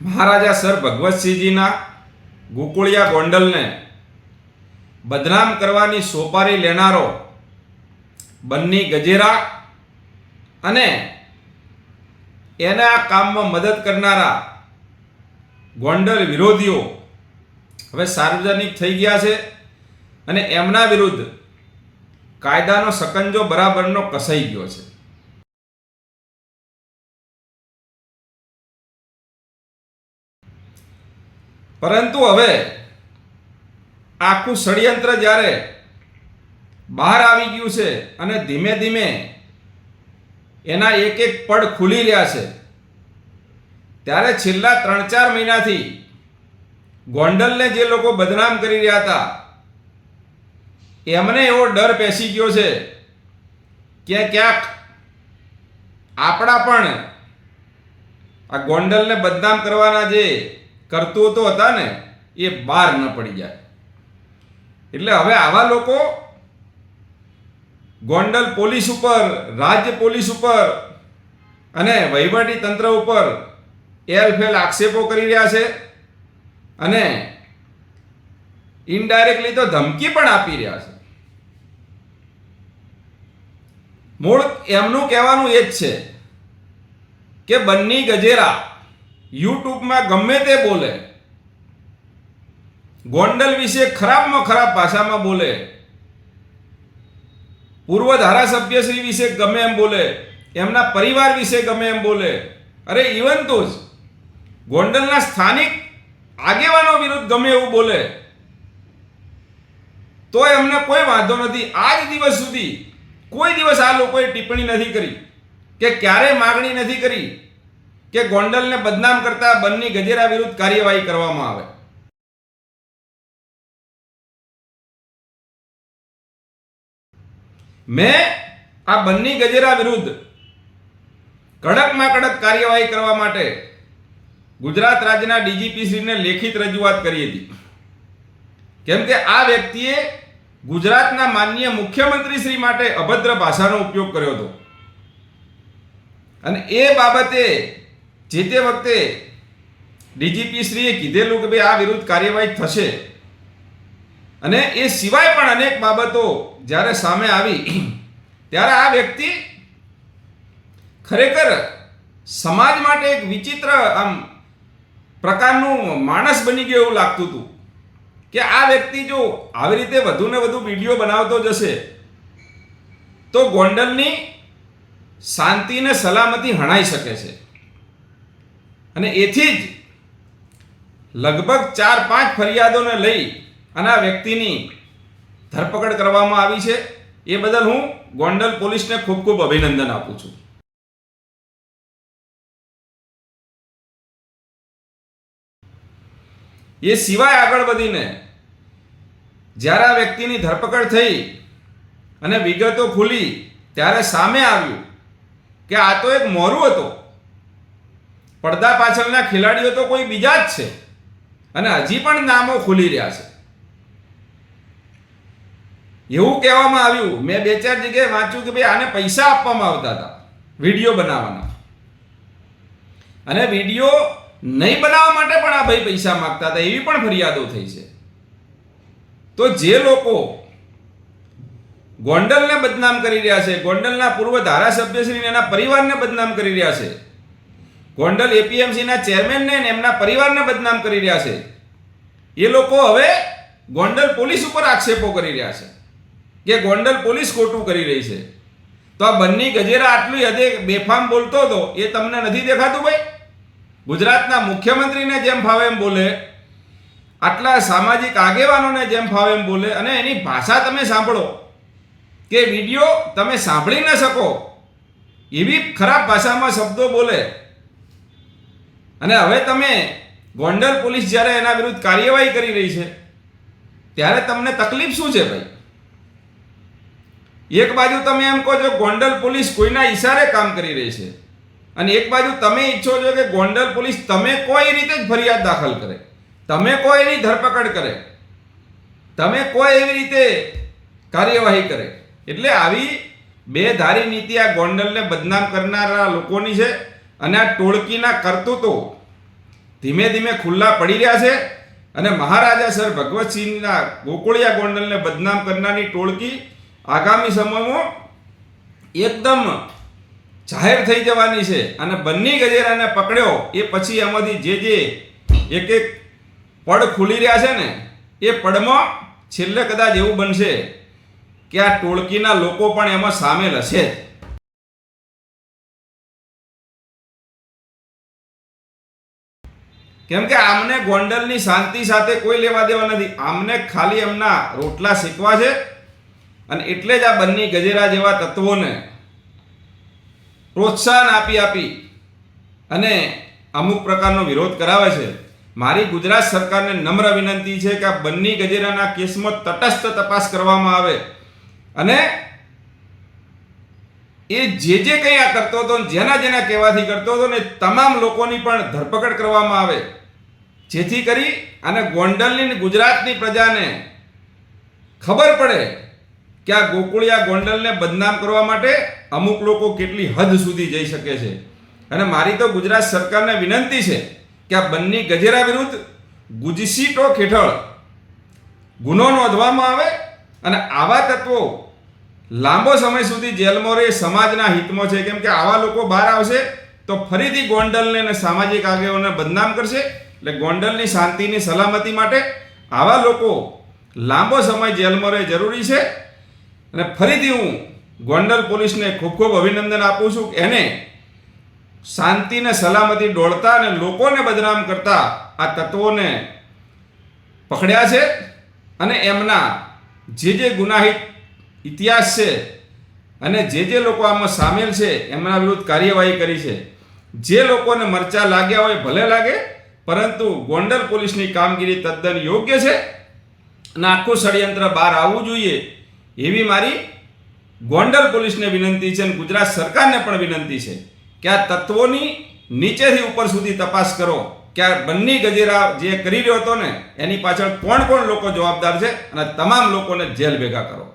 મહારાજા sir ભગવતસિંહજીના ગોકુળિયા ગોંડલને બદનામ કરવાની સોપારી લેનારો બન્ની ગજેરા અને એના કામમાં મદદ કરનારા ગોંડલ વિરોધીઓ હવે સાર્વજનિક થઈ ગયા છે અને એમના વિરુદ્ધ કાયદાનો સકંજો બરાબરનો કસાઈ ગયો છે. પરંતુ હવે આખું ષડયંત્ર જ્યારે બહાર આવી ગયું છે અને ધીમે ધીમે એના એક એક પડ ખુલી રહ્યા છે, ત્યારે છેલ્લા ત્રણ ચાર મહિનાથી ગોંડલને જે લોકો બદનામ કરી રહ્યા હતા, એમને એવો ડર પેસી ગયો છે કે ક્યાંક આપણા પણ આ ગોંડલને બદનામ કરવાના જે કરતૂતો હતા ને, એ બહાર ન પડી જાય. એટલે હવે આવા લોકો ગોંડલ પોલીસ ઉપર, રાજ્ય પોલીસ ઉપર અને વહીવટી તંત્ર ઉપર એલફેલ આક્ષેપો કરી રહ્યા છે અને ઇનડાયરેક્ટલી તો ધમકી પણ આપી રહ્યા છે. મૂળ એમનું કહેવાનું એ જ છે કે બંની ગજેરા યુટ્યુબમાં ગમે તે બોલે. ગોંડલ વિશે ખરાબમાં ખરાબ ભાષામાં બોલે. પૂર્વ ધારાસભ્યશ્રી વિશે ગમે એમ બોલે. એમના પરિવાર વિશે ગમે એમ બોલે. અરે ઇવન તો જ ગોંડલના સ્થાનિક આગેવાનો વિરુદ્ધ ગમે એવું બોલે. તો એમને કોઈ વાંધો નથી. આજ દિવસ સુધી કોઈ દિવસ આ લોકોએ ટિપ્પણી નથી કરી કે ક્યારે માગણી નથી કરી. કે ગોંડલને બદનામ કરતા બંની ગજેરા વિરુદ્ધ કાર્યવાહી કરવામાં આવે. મેં આ બંની ગજેરા વિરુદ્ધ કડકમાં કડક કાર્યવાહી કરવા માટે ગુજરાત રાજ્યના ડીજીપી શ્રીને લેખિત રજૂઆત કરી હતી. કેમ કે આ વ્યક્તિએ ગુજરાતના માનનીય મુખ્યમંત્રી શ્રી માટે અભદ્ર ભાષાનો ઉપયોગ કર્યો હતો. અને એ બાબતે જે તે વખતે ડીજીપી શ્રીએ કીધેલું કે ભાઈ આ વિરુદ્ધ કાર્યવાહી થશે. અને એ સિવાય પણ અનેક બાબતો જ્યારે સામે આવી, ત્યારે આ વ્યક્તિ ખરેખર સમાજ માટે એક વિચિત્ર આમ પ્રકારનું માણસ બની ગયો એવું લાગતું હતું. કે આ વ્યક્તિ જો આવી રીતે વધુ ને વધુ વીડિયો બનાવતો જશે, તો ગોંડલની શાંતિ ને સલામતી હણાઈ શકે છે. અને એથી જ લગભગ ચાર પાંચ ફરિયાદોને લઈ અને આ વ્યક્તિની ધરપકડ કરવામાં આવી છે. એ બદલ હું ગોંડલ પોલીસને ખૂબ ખૂબ અભિનંદન આપું છું. એ સિવાય આગળ વધીને જ્યારે આ વ્યક્તિની ધરપકડ થઈ અને વિગતો ખુલી, ત્યારે સામે આવ્યું કે આ તો એક મોરું હતો. પડદા પાછળના ખેલાડીઓ તો કોઈ બીજા જ છે. અને હજી પણ નામો ખુલી રહ્યા છે. એવું કહેવામાં આવ્યું, મેં બે ચાર જગ્યાએ વાંચ્યું કે ભાઈ આને પૈસા આપવામાં આવતા હતા, વીડિયો બનાવવાના. અને વીડિયો નહીં બનાવવા માટે પણ આ ભાઈ પૈસા માંગતા હતા, એવી પણ ફરિયાદો થઈ છે. તો જે લોકો ગોંડલને બદનામ કરી રહ્યા છે, ગોંડલના પૂર્વ ધારાસભ્યશ્રી એના પરિવારને બદનામ કરી રહ્યા છે ગોંડલ એપીએમસીના ચેરમેનને એમના પરિવારને બદનામ કરી રહ્યા છે. એ લોકો હવે ગોંડલ પોલીસ ઉપર આક્ષેપો કરી રહ્યા છે કે ગોંડલ પોલીસ ખોટું કરી રહી છે. તો આ બંને ગજેરા આટલી હદે બેફામ બોલતો હતો, એ તમને નથી દેખાતું ભાઈ? ગુજરાતના મુખ્યમંત્રીને જેમ ફાવે એમ બોલે, આટલા સામાજિક આગેવાનોને જેમ ફાવે એમ બોલે, અને એની ભાષા તમે સાંભળો કે વીડિયો તમે સાંભળી ન શકો, એવી ખરાબ ભાષામાં શબ્દો બોલે. અને હવે તમે ગોંડલ પોલીસ જ્યારે એના વિરુદ્ધ કાર્યવાહી કરી રહી છે, ત્યારે તમને તકલીફ શું છે ભાઈ? એક બાજુ તમે એમ કહો છો ગોંડલ પોલીસ કોઈના ઈશારે કામ કરી રહી છે, અને એક બાજુ તમે ઈચ્છો છો કે ગોંડલ પોલીસ તમે કોઈ રીતે જ ફરિયાદ દાખલ કરે, તમે કોઈ એની ધરપકડ કરે, તમે કોઈ એવી રીતે કાર્યવાહી કરે. એટલે આવી બે ધારી નીતિ આ ગોંડલને બદનામ કરનારા લોકોની છે અને આ ટોળકીના કરતૂતો ધીમે ધીમે ખુલ્લા પડી રહ્યા છે અને મહારાજા સર ભગવતસિંહના ગોકુળિયા ગોંડલને બદનામ કરનારની ટોળકી આગામી સમયમાં એકદમ જાહેર થઈ જવાની છે અને બંને ગજેરાને પકડ્યો. એ પછી એમાંથી જે જે એક એક પડ ખુલી રહ્યા છે ને, એ પડમાં છેલ્લે કદાચ એવું બનશે કે આ ટોળકીના લોકો પણ એમાં સામેલ હશે જ. કેમ કે આમને ગોંડલની શાંતિ સાથે કોઈ લેવા દેવા નથી. આમને ખાલી એમના રોટલા શીખવા છે અને એટલે જ આ બંને ગજેરા જેવા તત્વોને પ્રોત્સાહન આપી આપી અને અમુક પ્રકારનો વિરોધ કરાવે છે. મારી ગુજરાત સરકારને નમ્ર વિનંતી છે કે આ બંને ગજેરાના કેસમાં તટસ્થ તપાસ કરવામાં આવે અને એ જે જે કંઈ આ કરતો હતો જેના જેના કહેવાથી કરતો હતો ને તમામ લોકોની પણ ધરપકડ કરવામાં આવે. જેથી કરી અને ગોંડલની ગુજરાતની પ્રજાને ખબર પડે કે આ ગોકુળિયા ગોંડલને બદનામ કરવા માટે અમુક લોકો કેટલી હદ સુધી જઈ શકે છે. અને મારી તો ગુજરાત સરકારને વિનંતી છે કે આ બંને ગજેરા વિરુદ્ધ ગુજસી ટોક હેઠળ ગુનો નોંધવામાં આવે અને આવા તત્વો લાંબો સમય સુધી જેલમાં રહે, સમાજના હિતમાં છે. કેમ કે આવા લોકો બહાર આવશે તો ફરીથી ગોંડલને અને સામાજિક આગેવાનોને બદનામ કરશે એટલે ગોંડલની શાંતિની સલામતી માટે આવા લોકો લાંબો સમય જેલમાં રહે જરૂરી છે. અને ફરીથી હું ગોંડલ પોલીસને ખૂબ ખૂબ અભિનંદન આપું છું એને શાંતિને, સલામતી દોડતા અને લોકોને બદનામ કરતા આ તત્વોને પકડ્યા છે. અને એમના જે જે ગુનાહિત ઇતિહાસ છે અને જે જે લોકો આમાં સામેલ છે, એમના વિરુદ્ધ કાર્યવાહી કરી છે. જે લોકોને મરચા લાગ્યા હોય ભલે લાગે, પરંતુ ગોંડલ પોલીસની કામગીરી તદ્દન યોગ્ય છે અને આખું ષડયંત્ર બહાર આવવું જોઈએ એવી મારી ગોંડલ પોલીસને વિનંતી છે અને ગુજરાત સરકારને પણ વિનંતી છે કે આ તત્વોની નીચેથી ઉપર સુધી તપાસ કરો કે આ બંને ગજેરા જે કરી રહ્યો હતો ને, એની પાછળ કોણ કોણ લોકો જવાબદાર છે અને તમામ લોકોને જેલ ભેગા કરો.